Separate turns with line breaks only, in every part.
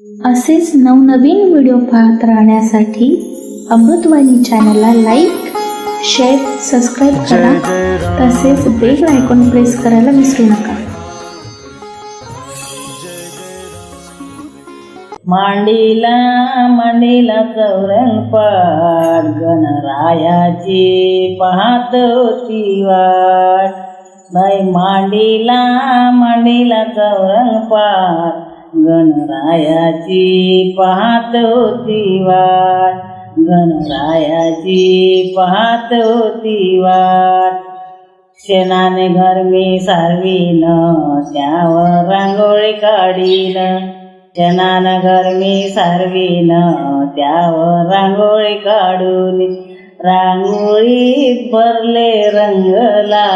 असेच नवनवीन व्हिडिओ पाहत राहण्यासाठी अमृतवाणी चॅनलला लाईक शेअर सबस्क्राईब करा. तसेच बेल आयकॉन प्रेस करायला विसरू नका.
मांडीला मांडीला चौरंगपाट गणरायाची पाहत होती वाट. बाई मांडीला मांडीला चौरंगपाट गणरायाची पाहत होती वाट. गणरायाची पाहत होती वाट. शेणाने गरमी सारवीन त्यावर रांगोळी काढीन. शेणानं गरमी सारवीन त्यावर रांगोळी काढून. रांगोळी भरले रंगला.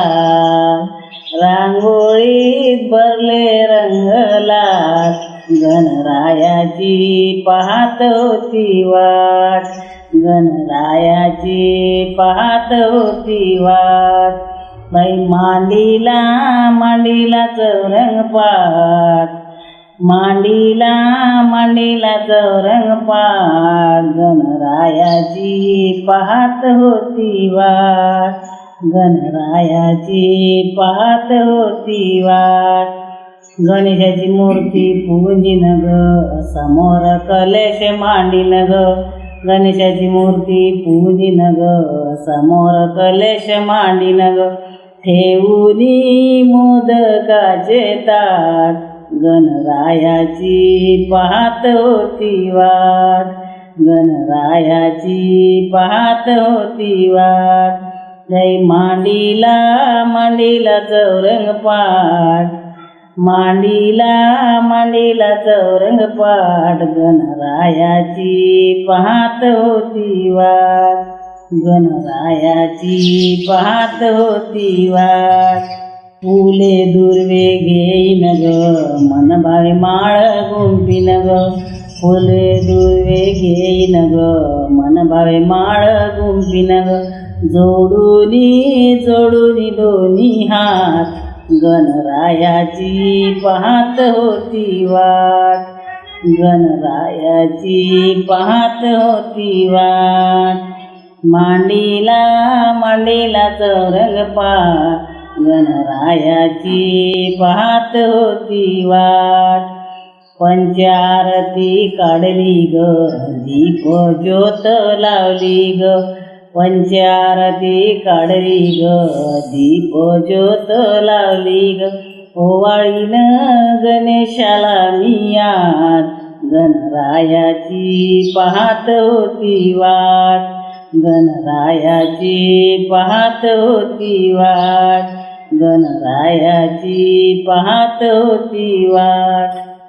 रांगोळीत भरले रंगला गणरायाची पाहत होती वाट. गणरायाची पाहत होती वाट. बाई मांडीला मांडीला चौरंगपाट. मांडीला मांडीला चौरंग चौरंगपाट. गणरायाची पाहत होती वाट. गणरायाची पाहत होती वाट. गणेशाची मूर्ती पूजिन ग समोर कलेश मांडीन ग. गणेशाची मूर्ती पूजिन ग समोर कलेश मांडीन ग. ठेवूनी मोदकाचे ताट. गणरायाची पाहत होती वाट. गणरायाची पाहत होती वाट. जय मांडीला मांडीला चौरंग पाठ. मांडीला मांडीला चौरंग पाठ. गणरायाची पाहत होती वाट. गणरायाची पाहत होती वाट. फुले दुर्वे घेईन ग मन भावे माळ गुंपीन ग. फुले दुर्वे घेईन ग मन भावे माळ गुंफीन ग. जोडूनी जोडूनी दोन्ही हात. गणरायाची पाहत होती वाट. गणरायाची पाहत होती वाट. मांडीला मांडीला चौरंगपाट गणरायाची पाहत होती वाट. पंचारती काढली ग दीप ज्योत लावली ग. पंचारती काढली ग. दीप ज्योत लावली ग. ओवाळीन गणेशाला मियात गणरायाची पाहत होती वाट. गणरायाची पाहत होती वाट. गणरायाची पाहत होती वाट.